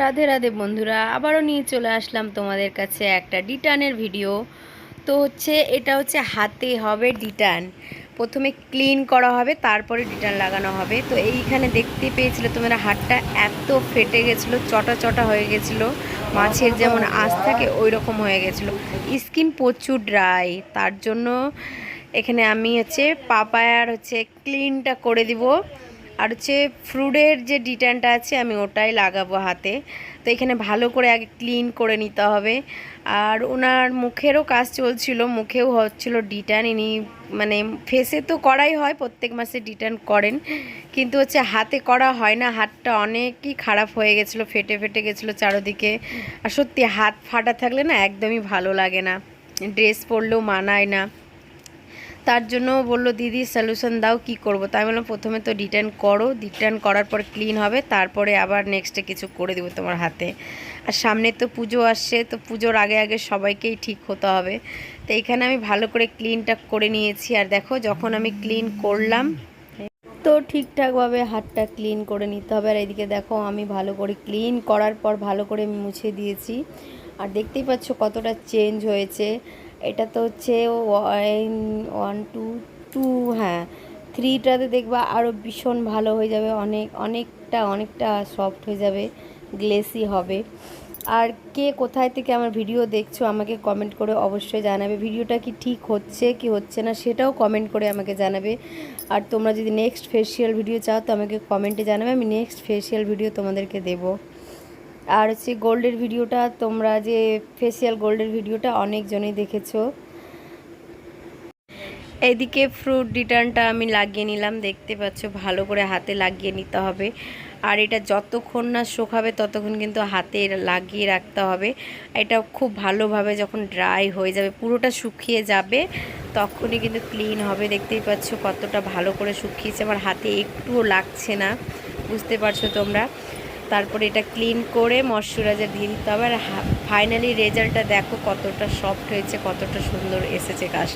রাধে রাধে বন্ধুরা, আবারও নিয়ে চলে আসলাম তোমাদের কাছে একটা ডিটানের ভিডিও। তো হচ্ছে এটা হচ্ছে হাতে হবে ডিটান। প্রথমে ক্লিন করা হবে, তারপরে ডিটান লাগানো হবে। তো এইখানে দেখতে পেয়েছিলে তোমরা, হাতটা এত ফেটে গেছিল, চটা চটা হয়ে গেছিল। মাছের যেমন আঁশ থাকে ওই রকম হয়ে গেছিল। স্কিন প্রচুর ড্রাই, তার জন্য এখানে আমি হচ্ছে পাপায়ার হচ্ছে ক্লিনটা করে দিব। আর হচ্ছে ফ্রুটের যে ডিটানটা আছে, আমি ওটাই লাগাবো হাতে। তো এখানে ভালো করে আগে ক্লিন করে নিতে হবে। আর ওনার মুখেরও কাজ চলছিল, মুখেও হচ্ছিল ডিটান। ইনি মানে ফেসে তো করাই হয়, প্রত্যেক মাসে ডিটান করেন। কিন্তু হচ্ছে হাতে করা হয় না, হাতটা অনেকই খারাপ হয়ে গেছিল, ফেটে ফেটে গেছিল চারোদিকে। আর সত্যি হাত ফাটা থাকলে না একদমই ভালো লাগে না। ড্রেস পরলেও মানায় না। তার জন্য বলল, দিদি সলিউশন দাও, কি করব? তাই বললাম, প্রথমে তো রিটার্ন করো রিটার্ন করার পর ক্লিন হবে, তারপরে আবার নেক্সটে কিছু করে দেবো তোমার হাতে। আর সামনে তো পুজো আসছে, তো পুজোর আগে আগে সবাইকেই ঠিক হতে হবে। তো এখানে আমি ভালো করে ক্লিনটা করে নিয়েছি। আর দেখো, যখন আমি ক্লিন করলাম, তো ঠিকঠাকভাবে হাতটা ক্লিন করে নিতে হবে। আর এদিকে দেখো, আমি ভালো করে ক্লিন করার পর ভালো করে মুছে দিয়েছি। আর দেখতেই পাচ্ছ কতটা চেঞ্জ হয়েছে। এটা তো হচ্ছে ওয়ান ওয়ান, টু টু হ্যাঁ। থ্রিটাতে দেখবা আরও ভীষণ ভালো হয়ে যাবে, অনেক, অনেকটা অনেকটা সফট হয়ে যাবে গ্লেসি হবে। আর কে কোথায় থেকে আমার ভিডিও দেখছ আমাকে কমেন্ট করে অবশ্যই জানাবে। ভিডিওটা কি ঠিক হচ্ছে, কি হচ্ছে না সেটাও কমেন্ট করে আমাকে জানাবে। আর তোমরা যদি নেক্সট ফেসিয়াল ভিডিও চাও তো আমাকে কমেন্টে জানাবে, আমি নেক্সট ফেসিয়াল ভিডিও তোমাদেরকে দেবো। আর হচ্ছে গোল্ডের ভিডিওটা, তোমরা যে ফেসিয়াল গোল্ডের ভিডিওটা অনেকজনই দেখেছ। এইদিকে ফ্রুট রিটার্নটা আমি লাগিয়ে নিলাম, দেখতে পাচ্ছ ভালো করে হাতে লাগিয়ে নিতে হবে। আর এটা যতক্ষণ না শুকাবে, ততক্ষণ কিন্তু হাতে লাগিয়ে রাখতে হবে। এটা খুব ভালোভাবে যখন ড্রাই হয়ে যাবে, পুরোটা শুকিয়ে যাবে, তখনই কিন্তু ক্লিন হবে। দেখতেই পাচ্ছ কতটা ভালো করে শুকিয়েছে, আমার হাতে একটুও লাগছে না। বুঝতে পারছ তোমরা? তারপরে এটা ক্লিন করে ময়শ্চারাইজার দিয়ে দিতে হবে। আর ফাইনালি রেজাল্টটা দেখো কতটা সফট হয়েছে, কতটা সুন্দর এসেছে কাজ